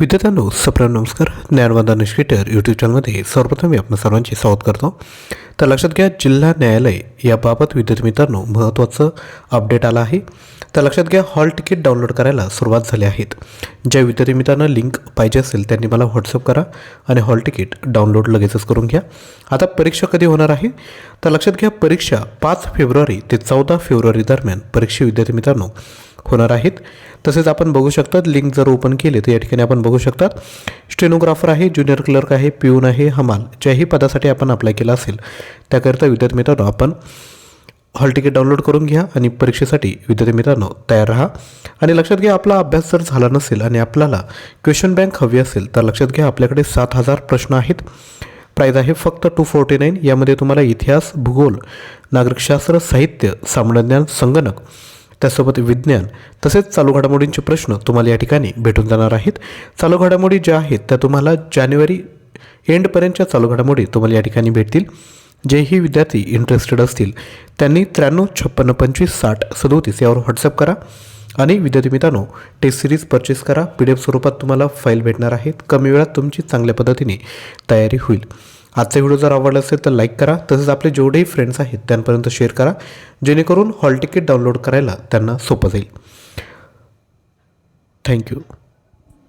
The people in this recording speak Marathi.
विद्यार्थ्यांनो सप्रम नमस्कार. ज्ञानवादा निष्क्रिटर यूट्यूब चॅनलमध्ये सर्वप्रथम मी आपण सर्वांचे स्वागत करतो. तर लक्षात घ्या जिल्हा न्यायालय याबाबत विद्यार्थी मित्रांनो महत्त्वाचं अपडेट आलं आहे. तर लक्षात घ्या हॉल तिकीट डाउनलोड करायला सुरुवात झाली आहेत ज्या विद्यार्थी मित्रांना लिंक पाहिजे असेल त्यांनी मला व्हॉट्सअप करा आणि हॉल तिकीट डाउनलोड लगेचच करून घ्या. आता परीक्षा कधी होणार आहे? तर लक्षात घ्या परीक्षा पाच फेब्रुवारी ते चौदा फेब्रुवारी दरम्यान परीक्षा विद्यार्थी मित्रांनो होणार आहेत. तसेच आपण बघू शकतात लिंक जर ओपन केले तर या ठिकाणी आपण बघू शकतात. स्टेनोग्राफर आहे ज्युनियर क्लर्क आहे पिऊन आहे हमाल. ज्याही पदासाठी आपण अप्लाय केला असेल त्याकरिता विद्यार्थी मित्रांनो आपण हॉल तिकीट डाउनलोड करून घ्या आणि परीक्षेसाठी विद्यार्थी मित्रांनो तयार राहा. आणि लक्षात घ्या आपला अभ्यास जर झाला नसेल आणि आपल्याला क्वेश्चन बँक हवी असेल तर लक्षात घ्या आपल्याकडे सात हजार प्रश्न आहेत. प्राईज आहे फक्त टू फोर्टी नाईन यामध्ये तुम्हाला इतिहास भूगोल नागरिकशास्त्र साहित्य सामान्यज्ञान संगणक त्यासोबत विज्ञान तसेच चालू घडामोडींचे प्रश्न तुम्हाला या ठिकाणी भेटून जाणार आहेत. चालू घडामोडी ज्या आहेत त्या तुम्हाला जानेवारी एंडपर्यंतच्या चालू घडामोडी तुम्हाला या ठिकाणी भेटतील. जेही विद्यार्थी इंटरेस्टेड असतील त्यांनी त्र्याण्णव छप्पन्न पंचवीस साठ सदोतीस यावर व्हॉट्सअप करा आणि विद्यार्थी मित्रांनो टेस्ट सिरीज परचेस करा. पी डी एफ स्वरूपात तुम्हाला फाईल भेटणार आहेत. कमी वेळात तुमची चांगल्या पद्धतीने तयारी होईल. आजचा व्हिडिओ जर आवडला असेल तर लाईक करा. तसेच आपले जेवढेही फ्रेंड्स आहेत त्यांपर्यंत शेअर करा. जेणेकरून हॉल तिकीट डाउनलोड करायला त्यांना सोपं जाईल. थँक्यू